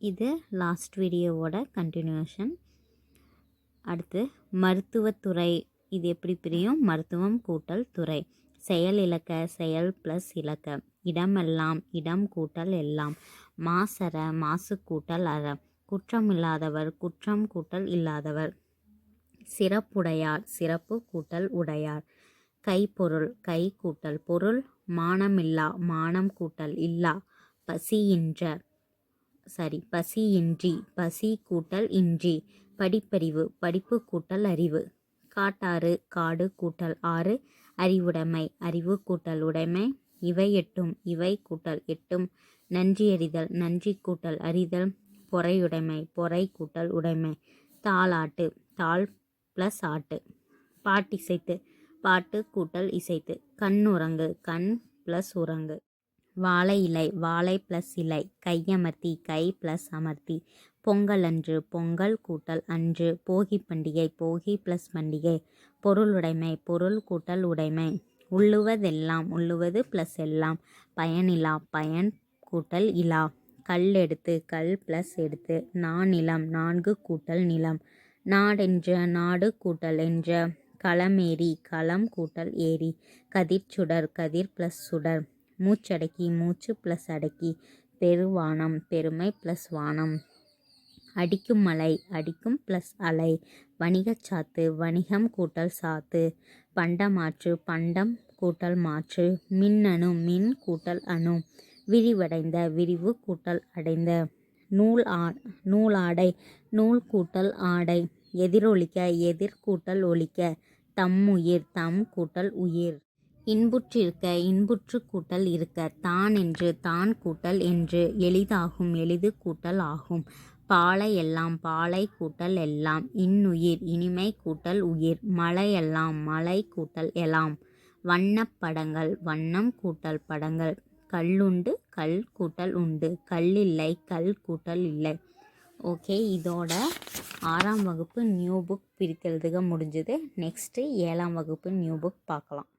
இது லாஸ்ட் வீடியோவோட கண்டினியூஷன் அடுத்து மருத்துவத்துறை. இது எப்படி பிரியும்? மருத்துவம் கூட்டல் துறை. செயல் இலக்க செயல் ப்ளஸ் இலக்க. இடமெல்லாம் இடம் கூட்டல் எல்லாம். மாசற மாசு கூட்டல் அற. குற்றமில்லாதவர் குற்றம் கூட்டல் இல்லாதவர். சிறப்புடையார் சிறப்பு கூட்டல் உடையார். கைப்பொருள் கை கூட்டல். பொருள் மானமில்லா மானம் கூட்டல் இல்லா. பசியின்ற. சரி பசியின்றி பசி கூட்டல் இன்றி. படிப்பறிவு படிப்பு கூட்டல் அறிவு. காட்டாறு காடு கூட்டல் ஆறு. அறிவுடைமை அறிவு கூட்டல் உடைமை. இவை எட்டும் இவை கூட்டல் எட்டும். நன்றியறிதல் நன்றி கூட்டல் அறிதல். பொறையுடைமை பொறை கூட்டல் உடைமை. தாளாட்டு தாள் ப்ளஸ் ஆட்டு. பாட்டிசைத்து பாட்டு கூட்டல் இசைத்து. கண் உறங்கு கண் ப்ளஸ் உறங்கு. வாழை இலை வாழை ப்ளஸ் இலை கையமர்த்தி கை ப்ளஸ் அமர்த்தி பொங்கல் அன்று பொங்கல் கூட்டல் அன்று போகி பண்டிகை போகி ப்ளஸ் பண்டிகை பொருளுடைமை பொருள் கூட்டல் உடைமை உள்ளுவதெல்லாம் உள்ளுவது ப்ளஸ் எல்லாம் பயனிலா பயன் கூட்டல் இலா கல் எடுத்து கல் ப்ளஸ் எடுத்து நானிலம் நான்கு கூட்டல் நிலம் நாடென்ற நாடு கூட்டல் என்ற களமேறி களம் கூட்டல் ஏரி கதிர் சுடர் கதிர் ப்ளஸ் சுடர் மூச்சடக்கி மூச்சு ப்ளஸ் அடக்கி. பெருவானம் பெருமை ப்ளஸ் வானம். அடிக்கும் மலை அடிக்கும் ப்ளஸ் அலை. வணிகச் சாத்து வணிகம் கூட்டல் சாத்து. பண்டமாற்று பண்டம் கூட்டல் மாற்று. மின்னணு மின் கூட்டல் அணு. விரிவடைந்த விரிவு கூட்டல் அடைந்த. நூல் ஆ நூலாடை நூல் கூட்டல் ஆடை. எதிரொலிக்க எதிர் கூட்டல் ஒலிக்க. தம்முயிர் தம் கூட்டல் உயிர். இன்புற்றிருக்க இன்புற்று கூட்டல் இருக்க தான் என்று தான் கூட்டல் என்று எளிதாகும் எளிது கூட்டல் ஆகும். பாலை எல்லாம் பாலை கூட்டல் எல்லாம் இன்னுயிர் இனிமை கூட்டல் உயிர் மலையெல்லாம் மலை கூட்டல் எலாம். வண்ணப் படங்கள் வண்ணம் கூட்டல் படங்கள். கல்லுண்டு கல் கூட்டல் உண்டு. கல்லில்லை கல் கூட்டல் இல்லை. ஓகே இதோட ஆறாம் வகுப்பு நியூ புக் பிரிக்கிறதுக்கு முடிஞ்சது. நெக்ஸ்ட்டு ஏழாம் வகுப்பு நியூ புக் பார்க்கலாம்.